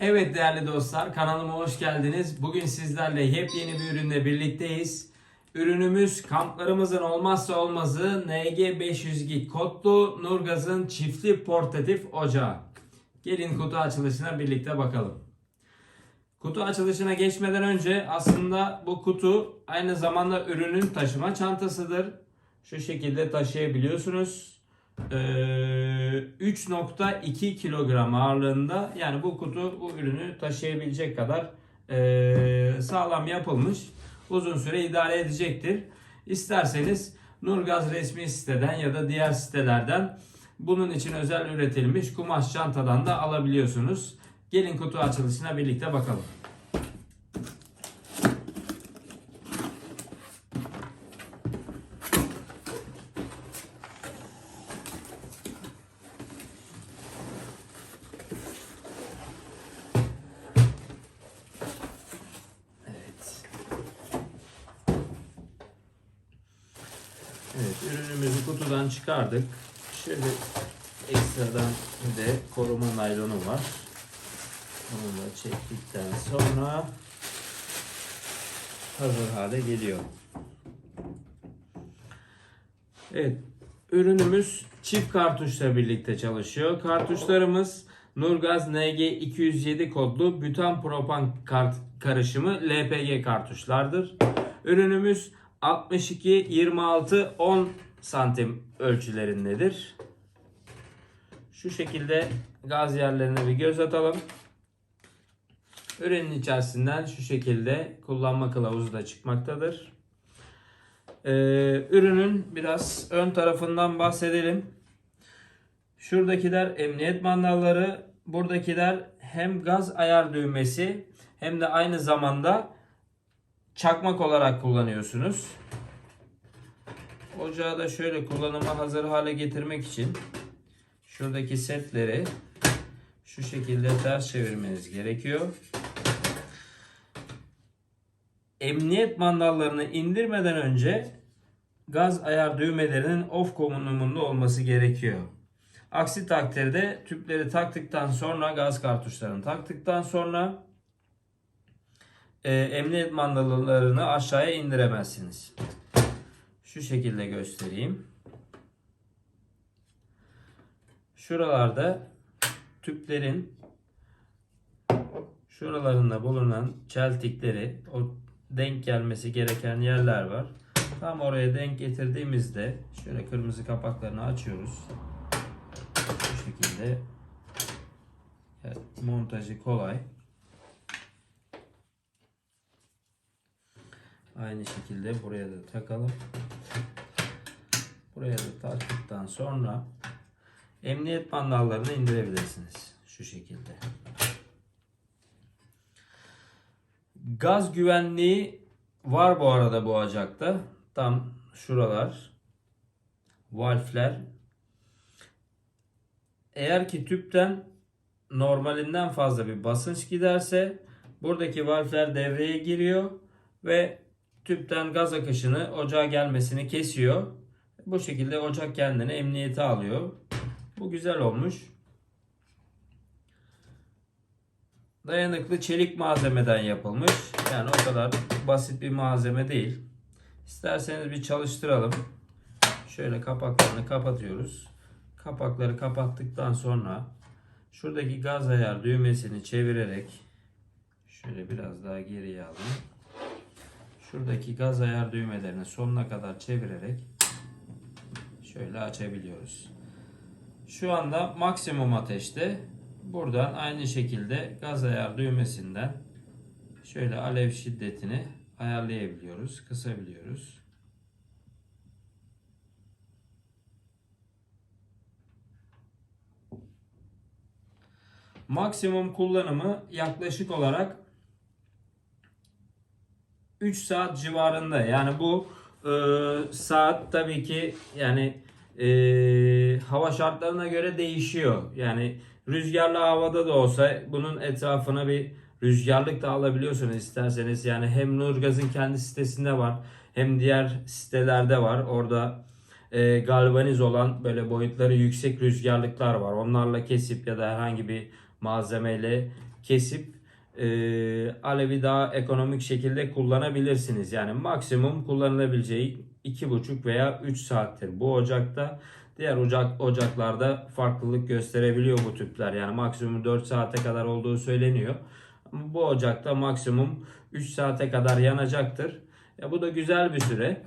Evet değerli dostlar kanalıma hoş geldiniz. Bugün sizlerle yepyeni bir ürünle birlikteyiz. Ürünümüz kamplarımızın olmazsa olmazı NG500 kodlu Nurgaz'ın çiftli portatif ocağı. Gelin kutu açılışına birlikte bakalım. Kutu açılışına geçmeden önce aslında bu kutu aynı zamanda ürünün taşıma çantasıdır. Şu şekilde taşıyabiliyorsunuz. Ee, 3.2 kilogram ağırlığında yani bu kutu bu ürünü taşıyabilecek kadar ee, sağlam yapılmış. Uzun süre idare edecektir. İsterseniz Nurgaz resmi siteden ya da diğer sitelerden bunun için özel üretilmiş kumaş çantadan da alabiliyorsunuz. Gelin kutu açılışına birlikte bakalım. Evet, ürünümüzü kutudan çıkardık. Şöyle ekstradan de koruma naylonu var. Onu da çektikten sonra hazır hale geliyor. Evet, ürünümüz çift kartuşla birlikte çalışıyor. Kartuşlarımız Nurgaz NG207 kodlu butan propan kart karışımı LPG kartuşlardır. Ürünümüz 62 26 10 santim ölçülerindedir. Şu şekilde gaz yerlerine bir göz atalım. Ürünün içerisinden şu şekilde kullanma kılavuzu da çıkmaktadır. Ee, ürünün biraz ön tarafından bahsedelim. Şuradakiler emniyet mandalları, buradakiler hem gaz ayar düğmesi hem de aynı zamanda çakmak olarak kullanıyorsunuz. Ocağı da şöyle kullanıma hazır hale getirmek için şuradaki setleri şu şekilde ters çevirmeniz gerekiyor. Emniyet mandallarını indirmeden önce gaz ayar düğmelerinin off konumunda olması gerekiyor. Aksi takdirde tüpleri taktıktan sonra gaz kartuşlarını taktıktan sonra e, emniyet mandalarını aşağıya indiremezsiniz. Şu şekilde göstereyim. Şuralarda tüplerin şuralarında bulunan çeltikleri o denk gelmesi gereken yerler var. Tam oraya denk getirdiğimizde şöyle kırmızı kapaklarını açıyoruz. Bu şekilde evet, montajı kolay. Aynı şekilde buraya da takalım. Buraya da taktıktan sonra emniyet mandallarını indirebilirsiniz. Şu şekilde. Gaz güvenliği var bu arada bu ocakta. Tam şuralar. Valfler. Eğer ki tüpten normalinden fazla bir basınç giderse buradaki valfler devreye giriyor ve tüpten gaz akışını ocağa gelmesini kesiyor. Bu şekilde ocak kendini emniyete alıyor. Bu güzel olmuş. Dayanıklı çelik malzemeden yapılmış. Yani o kadar basit bir malzeme değil. İsterseniz bir çalıştıralım. Şöyle kapaklarını kapatıyoruz. Kapakları kapattıktan sonra şuradaki gaz ayar düğmesini çevirerek şöyle biraz daha geriye alayım. Şuradaki gaz ayar düğmelerini sonuna kadar çevirerek şöyle açabiliyoruz. Şu anda maksimum ateşte. Buradan aynı şekilde gaz ayar düğmesinden şöyle alev şiddetini ayarlayabiliyoruz, kısabiliyoruz. Maksimum kullanımı yaklaşık olarak 3 saat civarında. Yani bu e, saat tabii ki yani e, hava şartlarına göre değişiyor. Yani rüzgarlı havada da olsa bunun etrafına bir rüzgarlık da alabiliyorsunuz isterseniz. Yani hem Nurgaz'ın kendi sitesinde var hem diğer sitelerde var. Orada e, galvaniz olan böyle boyutları yüksek rüzgarlıklar var. Onlarla kesip ya da herhangi bir malzemeyle kesip e, alevi daha ekonomik şekilde kullanabilirsiniz. Yani maksimum kullanılabileceği 2,5 veya 3 saattir bu ocakta. Diğer ocak ocaklarda farklılık gösterebiliyor bu tüpler. Yani maksimum 4 saate kadar olduğu söyleniyor. Ama bu ocakta maksimum 3 saate kadar yanacaktır. Ya bu da güzel bir süre.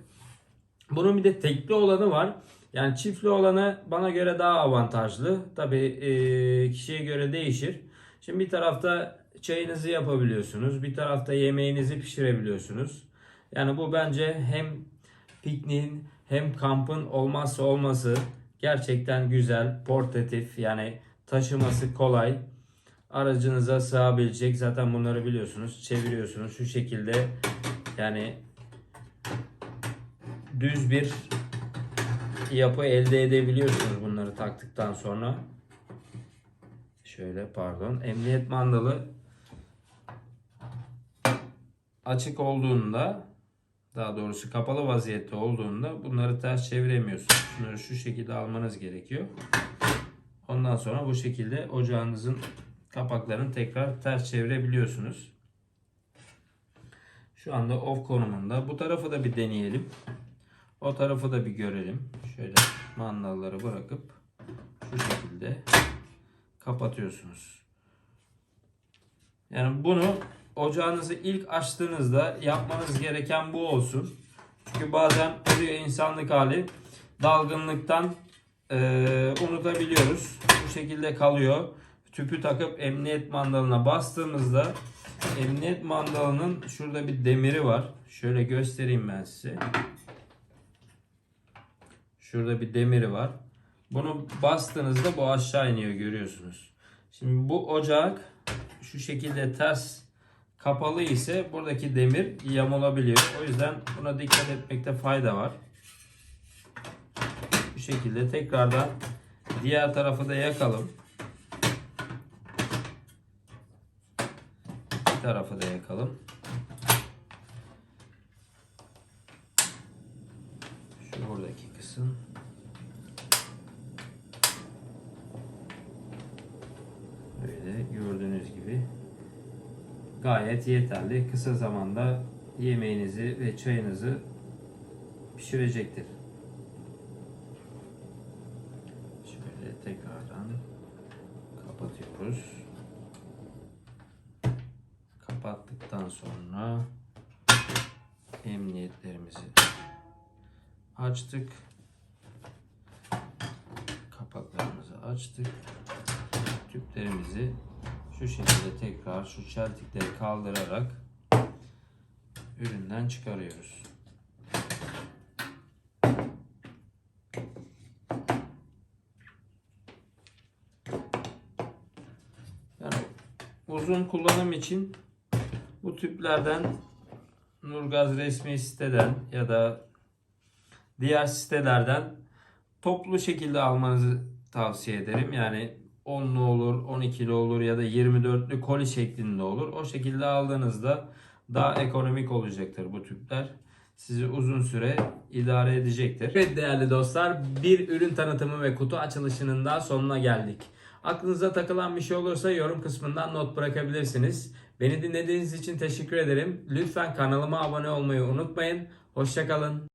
Bunun bir de tekli olanı var. Yani çiftli olanı bana göre daha avantajlı. Tabii e, kişiye göre değişir. Şimdi bir tarafta çayınızı yapabiliyorsunuz. Bir tarafta yemeğinizi pişirebiliyorsunuz. Yani bu bence hem pikniğin hem kampın olmazsa olması gerçekten güzel, portatif yani taşıması kolay. Aracınıza sığabilecek zaten bunları biliyorsunuz. Çeviriyorsunuz şu şekilde yani düz bir yapı elde edebiliyorsunuz bunları taktıktan sonra. Şöyle pardon. Emniyet mandalı açık olduğunda daha doğrusu kapalı vaziyette olduğunda bunları ters çeviremiyorsunuz. Bunları şu şekilde almanız gerekiyor. Ondan sonra bu şekilde ocağınızın kapaklarını tekrar ters çevirebiliyorsunuz. Şu anda off konumunda. Bu tarafı da bir deneyelim. O tarafı da bir görelim. Şöyle mandalları bırakıp şu şekilde kapatıyorsunuz. Yani bunu ocağınızı ilk açtığınızda yapmanız gereken bu olsun. Çünkü bazen oluyor insanlık hali dalgınlıktan eee, unutabiliyoruz. Bu şekilde kalıyor. Tüpü takıp emniyet mandalına bastığımızda emniyet mandalının şurada bir demiri var. Şöyle göstereyim ben size. Şurada bir demiri var. Bunu bastığınızda bu aşağı iniyor görüyorsunuz. Şimdi bu ocak şu şekilde ters kapalı ise buradaki demir yamulabiliyor. O yüzden buna dikkat etmekte fayda var. Bu şekilde tekrardan diğer tarafı da yakalım. Bir tarafı da yakalım. Şu buradaki kısım. Böyle gördüğünüz gibi gayet yeterli. Kısa zamanda yemeğinizi ve çayınızı pişirecektir. Şöyle tekrardan kapatıyoruz. Kapattıktan sonra emniyetlerimizi açtık. Kapaklarımızı açtık. Tüplerimizi şu şekilde tekrar şu çeltikleri kaldırarak üründen çıkarıyoruz. Yani uzun kullanım için bu tüplerden Nurgaz resmi siteden ya da diğer sitelerden toplu şekilde almanızı tavsiye ederim. Yani 10'lu olur, 12'li olur ya da 24'lü koli şeklinde olur. O şekilde aldığınızda daha ekonomik olacaktır bu tüpler. Sizi uzun süre idare edecektir. Evet değerli dostlar bir ürün tanıtımı ve kutu açılışının da sonuna geldik. Aklınıza takılan bir şey olursa yorum kısmından not bırakabilirsiniz. Beni dinlediğiniz için teşekkür ederim. Lütfen kanalıma abone olmayı unutmayın. Hoşçakalın.